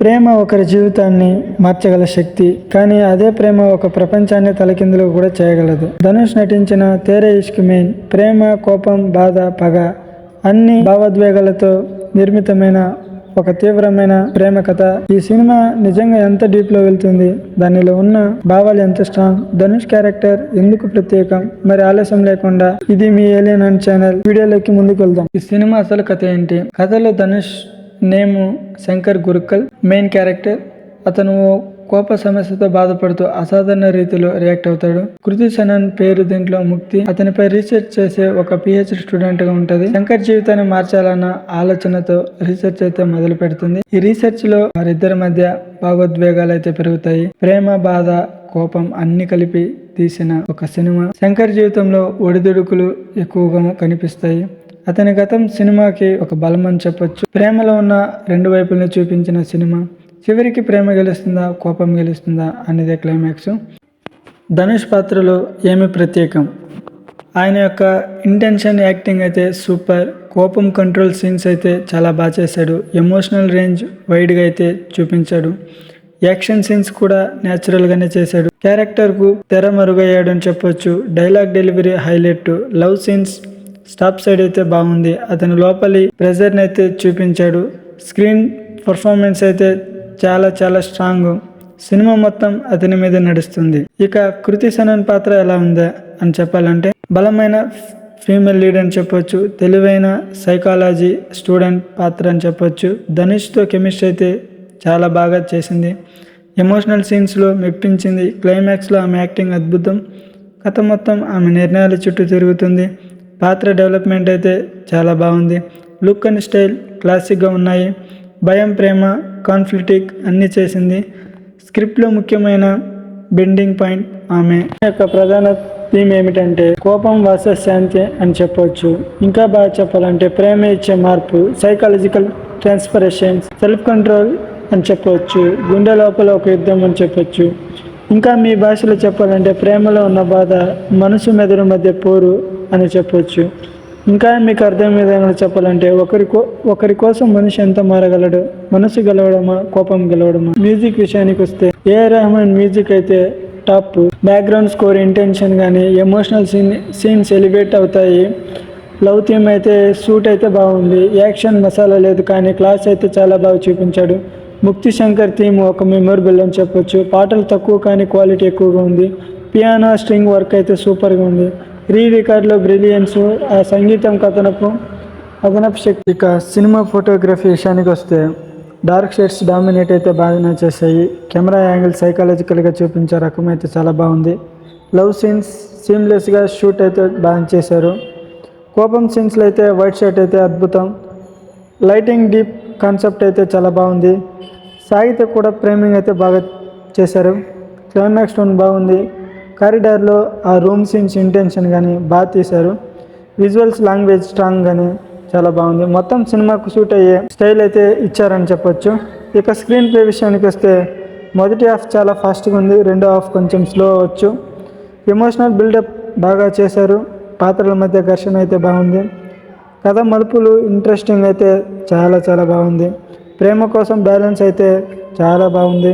ప్రేమ ఒకరి జీవితాన్ని మార్చగల శక్తి కానీ అదే ప్రేమ ఒక ప్రపంచాన్ని తలకిందులు కూడా చేయగలదు. ధనుష్ నటించిన తేరే ఇష్క్ మెయిన్ ప్రేమ కోపం బాధ పగ అన్ని భావోద్వేగాలతో నిర్మితమైన ఒక తీవ్రమైన ప్రేమ కథ. ఈ సినిమా నిజంగా ఎంత డీప్లో వెళ్తుంది దానిలో ఉన్న భావాలు ఎంత స్ట్రాంగ్ ధనుష్ క్యారెక్టర్ ఎందుకు ప్రత్యేకం మరి ఆలస్యం లేకుండా ఇది మీ ఏలియన్ అండ్ ఛానల్ వీడియోలోకి ముందుకు వెళ్దాం. ఈ సినిమా అసలు కథ ఏంటి? కథలో ధనుష్ నేము శంకర్ గురుకల్ మెయిన్ క్యారెక్టర్ అతను ఓ కోప సమస్యతో బాధపడుతూ అసాధారణ రీతిలో రియాక్ట్ అవుతాడు. కృతి సనన్ పేరు దీంట్లో ముక్తి. అతనిపై రీసెర్చ్ చేసే ఒక పిహెచ్డి స్టూడెంట్గా ఉంటది. శంకర్ జీవితాన్ని మార్చాలన్న ఆలోచనతో రీసెర్చ్ అయితే మొదలు పెడుతుంది. ఈ రీసెర్చ్లో వారిద్దరి మధ్య భావోద్వేగాలు అయితే పెరుగుతాయి. ప్రేమ బాధ కోపం అన్ని కలిపి తీసిన ఒక సినిమా. శంకర్ జీవితంలో ఒడిదుడుకులు ఎక్కువగా కనిపిస్తాయి. అతని గతం సినిమాకి ఒక బలం అని చెప్పొచ్చు. ప్రేమలో ఉన్న రెండు వైపులను చూపించిన సినిమా. చివరికి ప్రేమ గెలుస్తుందా కోపం గెలుస్తుందా అనేదే క్లైమాక్స్ ధనుష్ పాత్రలో ఏమి ప్రత్యేకం? ఆయన యొక్క ఇంటెన్షన్ యాక్టింగ్ అయితే సూపర్ కోపం కంట్రోల్ సీన్స్ అయితే చాలా బాగా చేశాడు. ఎమోషనల్ రేంజ్ వైడ్గా అయితే చూపించాడు. యాక్షన్ సీన్స్ కూడా న్యాచురల్గానే చేశాడు. క్యారెక్టర్కు తెర మరుగయ్యాడు అని చెప్పొచ్చు. Dialogue delivery highlight love scenes stop side అయితే బాగుంది. అతని లోపలి ప్రెజర్ని అయితే చూపించాడు. స్క్రీన్ పర్ఫార్మెన్స్ అయితే చాలా చాలా స్ట్రాంగ్. సినిమా మొత్తం అతని మీద నడుస్తుంది. ఇక కృతి సనన్ పాత్ర ఎలా ఉందా అని చెప్పాలంటే బలమైన ఫీమేల్ లీడ్ అని చెప్పొచ్చు తెలివైన సైకాలజీ స్టూడెంట్ పాత్ర అని చెప్పొచ్చు. ధనుష్తో కెమిస్ట్రీ అయితే చాలా బాగా చేసింది. ఎమోషనల్ సీన్స్లో మెప్పించింది. క్లైమాక్స్లో ఆమె యాక్టింగ్ అద్భుతం. కథ మొత్తం ఆమె నిర్ణయాల చుట్టూ తిరుగుతుంది. పాత్ర డెవలప్మెంట్ అయితే చాలా బాగుంది. లుక్ అండ్ స్టైల్ క్లాసిక్గా ఉన్నాయి. భయం ప్రేమ కాన్ఫ్లిక్టిక్ అన్నీ చేసింది. స్క్రిప్ట్లో ముఖ్యమైన బెండింగ్ పాయింట్ ఆమె. యొక్క ప్రధాన థీమ్ ఏమిటంటే కోపం వర్సెస్ శాంతి అని చెప్పవచ్చు ఇంకా బాగా చెప్పాలంటే ప్రేమ ఇచ్చే మార్పు సైకాలజికల్ ట్రాన్స్పరేషన్స్ సెల్ఫ్ కంట్రోల్ అని చెప్పవచ్చు గుండె లోపల ఒక యుద్ధం అని చెప్పవచ్చు ఇంకా మీ భాషలో చెప్పాలంటే ప్రేమలో ఉన్న బాధ మనసు మెదడు మధ్య పోరు అని చెప్పొచ్చు. ఇంకా మీకు అర్థం విధంగా చెప్పాలంటే ఒకరి కో ఒకరి కోసం మనిషి ఎంత మారగలడు? మనసు గెలవడమా? కోపం గెలవడమా? మ్యూజిక్ విషయానికి వస్తే ఏ రెహమాన్ మ్యూజిక్ అయితే టాప్? బ్యాక్గ్రౌండ్ స్కోర్ ఇంటెన్షన్ కానీ ఎమోషనల్ సీన్ సీన్స్ ఎలివేట్ అవుతాయి. లవ్ థీమ్ అయితే సూట్ అయితే బాగుంది. యాక్షన్ మసాలా లేదు కానీ క్లాస్ అయితే చాలా బాగా చూపించాడు. ముక్తి శంకర్ థీమ్ ఒక మెమొరబుల్ అని చెప్పొచ్చు. పాటలు తక్కువ కానీ క్వాలిటీ ఎక్కువగా ఉంది. పియానో స్ట్రింగ్ వర్క్ అయితే సూపర్గా ఉంది. రీ రికార్డులో బ్రిలియన్స్ ఆ సంగీతం కథనపు అదనపు శక్తి. ఇక సినిమా ఫోటోగ్రఫీ విషయానికి వస్తే డార్క్ షేడ్స్ డామినేట్ అయితే బాగానే చేశాయి. కెమెరా యాంగిల్ సైకాలజికల్గా చూపించే రకం అయితే చాలా బాగుంది. లవ్ సీన్స్ సీమ్లెస్గా షూట్ అయితే బాగా చేశారు. కోపం సీన్స్లో అయితే వైట్ షర్ట్ అయితే అద్భుతం. లైటింగ్ డీప్ కాన్సెప్ట్ అయితే చాలా బాగుంది. సాగితే కూడా ఫ్రేమింగ్ అయితే బాగా చేశారు. క్లైమాక్స్ టోన్ బాగుంది. కారిడార్లో ఆ రూమ్ సీన్స్ ఇంటెన్షన్ కానీ బాగా తీశారు. విజువల్స్ లాంగ్వేజ్ స్ట్రాంగ్ కానీ చాలా బాగుంది. మొత్తం సినిమాకు షూట్ అయ్యే స్టైల్ అయితే ఇచ్చారని చెప్పొచ్చు. ఇక స్క్రీన్ ప్లే విషయానికి వస్తే మొదటి హాఫ్ చాలా ఫాస్ట్గా ఉంది. రెండో హాఫ్ కొంచెం స్లో అవ్వచ్చు. ఎమోషనల్ బిల్డప్ బాగా చేశారు. పాత్రల మధ్య ఘర్షణ అయితే బాగుంది. కథ మలుపులు ఇంట్రెస్టింగ్ అయితే చాలా చాలా బాగుంది. ప్రేమ కోసం బ్యాలెన్స్ అయితే చాలా బాగుంది.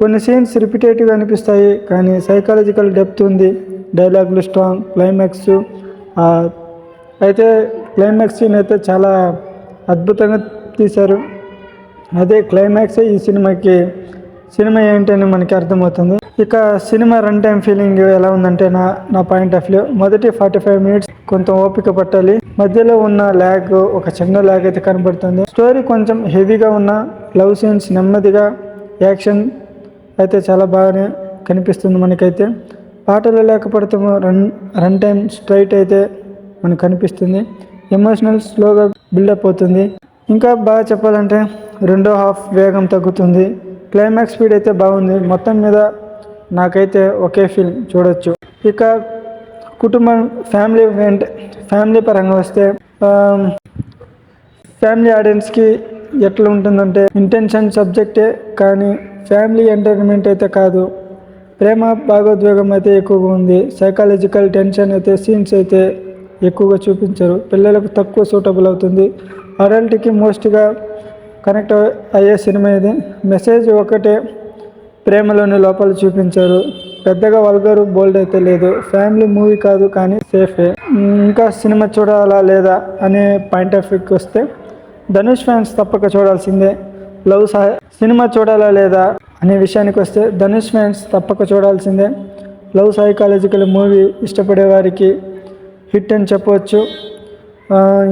కొన్ని సీన్స్ రిపిటేటివ్ అనిపిస్తాయి కానీ సైకాలజికల్ డెప్త్ ఉంది. డైలాగులు స్ట్రాంగ్ క్లైమాక్స్ అయితే క్లైమాక్స్ సీన్ అయితే చాలా అద్భుతంగా తీశారు. అదే క్లైమాక్స్ ఈ సినిమాకి సినిమా ఏంటని మనకి అర్థమవుతుంది. ఇక సినిమా రన్ టైం ఫీలింగ్ ఎలా ఉందంటే నా నా పాయింట్ ఆఫ్ వ్యూ మొదటి ఫార్టీ ఫైవ్ మినిట్స్ కొంత ఓపిక పట్టాలి. మధ్యలో ఉన్న ల్యాగ్ ఒక చిన్న ల్యాగ్ అయితే కనబడుతుంది. స్టోరీ కొంచెం హెవీగా ఉన్న లవ్ సీన్స్ నెమ్మదిగా యాక్షన్ అయితే చాలా బాగానే కనిపిస్తుంది మనకైతే. పాటలు లేకపోతే రన్ రన్ టైం స్ట్రైట్ అయితే మనకు కనిపిస్తుంది. ఎమోషనల్ స్లోగా బిల్డప్ అవుతుంది. ఇంకా బాగా చెప్పాలంటే రెండో హాఫ్ వేగం తగ్గుతుంది. క్లైమాక్స్ స్పీడ్ అయితే బాగుంది. మొత్తం మీద నాకైతే ఒకే ఫిల్మ్ చూడొచ్చు. ఇక కుటుంబం ఫ్యామిలీ ఫ్యామిలీ పరంగా వస్తే ఫ్యామిలీ ఆడియన్స్కి ఎట్లా ఉంటుందంటే ఇంటెన్షన్ సబ్జెక్టే కానీ ఫ్యామిలీ ఎంటర్టైన్మెంట్ అయితే కాదు. ప్రేమ భాగోద్వేగం అయితే ఎక్కువగా ఉంది. సైకాలజికల్ టెన్షన్ అయితే సీన్స్ అయితే ఎక్కువగా చూపించరు. పిల్లలకు తక్కువ సూటబుల్ అవుతుంది. అడల్ట్కి మోస్ట్గా కనెక్ట్ అయ్యే సినిమా ఇది. మెసేజ్ ఒకటే ప్రేమలోని లోపాలు చూపించారు. పెద్దగా వల్గరు బోల్డ్ అయితే లేదు. ఫ్యామిలీ మూవీ కాదు కానీ సేఫే. ఇంకా సినిమా చూడాలా లేదా అనే పాయింట్ ఆఫ్ వ్యూకి వస్తే ధనుష్ ఫ్యాన్స్ తప్పక చూడాల్సిందే. లవ్ సహ సినిమా చూడాలా లేదా అనే విషయానికి వస్తే ధనుష్ ఫ్యాన్స్ తప్పక చూడాల్సిందే. లవ్ సైకాలజికల్ మూవీ ఇష్టపడే వారికి హిట్ అని చెప్పవచ్చు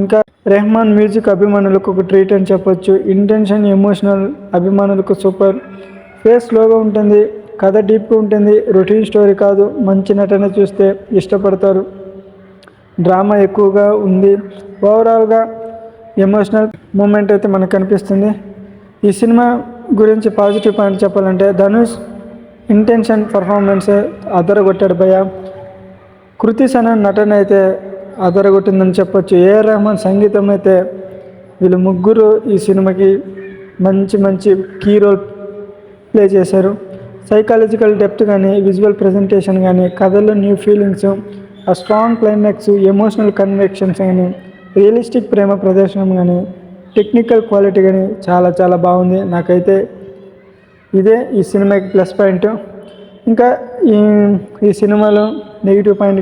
ఇంకా రెహమాన్ మ్యూజిక్ అభిమానులకు ఒక ట్రీట్ అని చెప్పొచ్చు. ఇంటెన్షన్ ఎమోషనల్ అభిమానులకు సూపర్. ఫేస్ స్లోగా ఉంటుంది కథ డీప్గా ఉంటుంది రొటీన్ స్టోరీ కాదు మంచి నటన చూస్తే ఇష్టపడతారు. డ్రామా ఎక్కువగా ఉంది. ఓవరాల్గా ఎమోషనల్ మూమెంట్ అయితే మనకు కనిపిస్తుంది. ఈ సినిమా గురించి పాజిటివ్ పాయింట్ చెప్పాలంటే ధనుష్ ఇంటెన్షన్ పర్ఫార్మెన్స్ అదరగొట్టాడు భయ కృతి సనన్ నటన అయితే అదరగొట్టిందని చెప్పొచ్చు. ఏఆర్ రెహమాన్ సంగీతం అయితే వీళ్ళు ముగ్గురు ఈ సినిమాకి మంచి మంచి కీ రోల్ ప్లే చేశారు. సైకాలజికల్ డెప్త్ కానీ విజువల్ ప్రజెంటేషన్ కానీ కథలో న్యూ ఫీలింగ్స్ ఆ స్ట్రాంగ్ క్లైమాక్స్ ఎమోషనల్ కన్వెక్షన్స్ కానీ రియలిస్టిక్ ప్రేమ ప్రదర్శనం కానీ టెక్నికల్ క్వాలిటీ కానీ చాలా చాలా బాగుంది. నాకైతే ఇదే ఈ సినిమాకి ప్లస్ పాయింట్ ఇంకా ఈ ఈ సినిమాలో నెగిటివ్ పాయింట్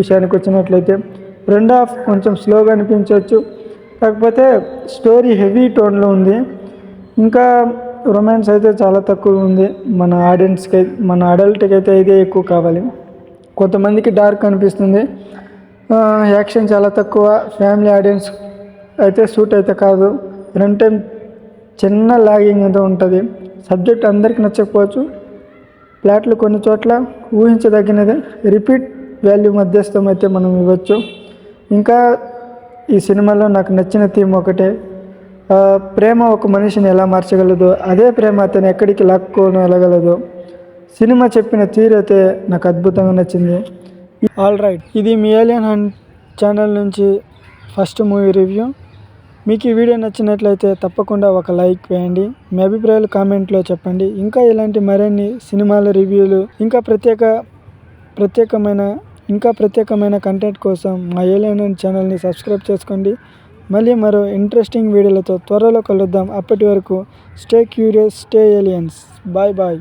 విషయానికి వచ్చినట్లయితే రెండు హాఫ్ కొంచెం స్లోగా అనిపించవచ్చు. కాకపోతే స్టోరీ హెవీ టోన్లో ఉంది. ఇంకా రొమాన్స్ అయితే చాలా తక్కువ ఉంది. మన ఆడియన్స్కి అయితే మన అడల్ట్కి అయితే ఇదే ఎక్కువ కావాలి. కొంతమందికి డార్క్ అనిపిస్తుంది. యాక్షన్ చాలా తక్కువ. ఫ్యామిలీ ఆడియన్స్ అయితే సూట్ అయితే కాదు. రన్ టైం చిన్న లాగింగ్ ఏదో ఉంటుంది. సబ్జెక్ట్ అందరికి నచ్చకపోవచ్చు. ప్లాట్లు కొన్ని చోట్ల ఊహించదగినదే. రిపీట్ వాల్యూ మధ్యస్థం అయితే మనం ఇవ్వచ్చు. ఇంకా ఈ సినిమాలో నాకు నచ్చిన థీమ్ ఒకటే. ప్రేమ ఒక మనిషిని ఎలా మార్చగలదో అదే ప్రేమ అతను ఎక్కడికి లాక్కొని వెళ్ళగలదు సినిమా చెప్పిన తీరు అయితే నాకు అద్భుతంగా నచ్చింది. ఆల్ రైట్ ఇది మీ ఏలియన్ హంట్ ఛానల్ నుంచి ఫస్ట్ మూవీ రివ్యూ మీకు ఈ వీడియో నచ్చినట్లయితే తప్పకుండా ఒక లైక్ వేయండి. మీ అభిప్రాయాలు కామెంట్లో చెప్పండి. ఇంకా ఇలాంటి మరిన్ని సినిమాల రివ్యూలు ఇంకా ప్రత్యేక ప్రత్యేకమైన ఇంకా ప్రత్యేకమైన కంటెంట్ కోసం మా ఏలియన్ ఛానల్ని సబ్స్క్రైబ్ చేసుకోండి. మళ్ళీ మరో ఇంట్రెస్టింగ్ వీడియోలతో త్వరలో కలుద్దాం. అప్పటి వరకు stay curious stay aliens bye bye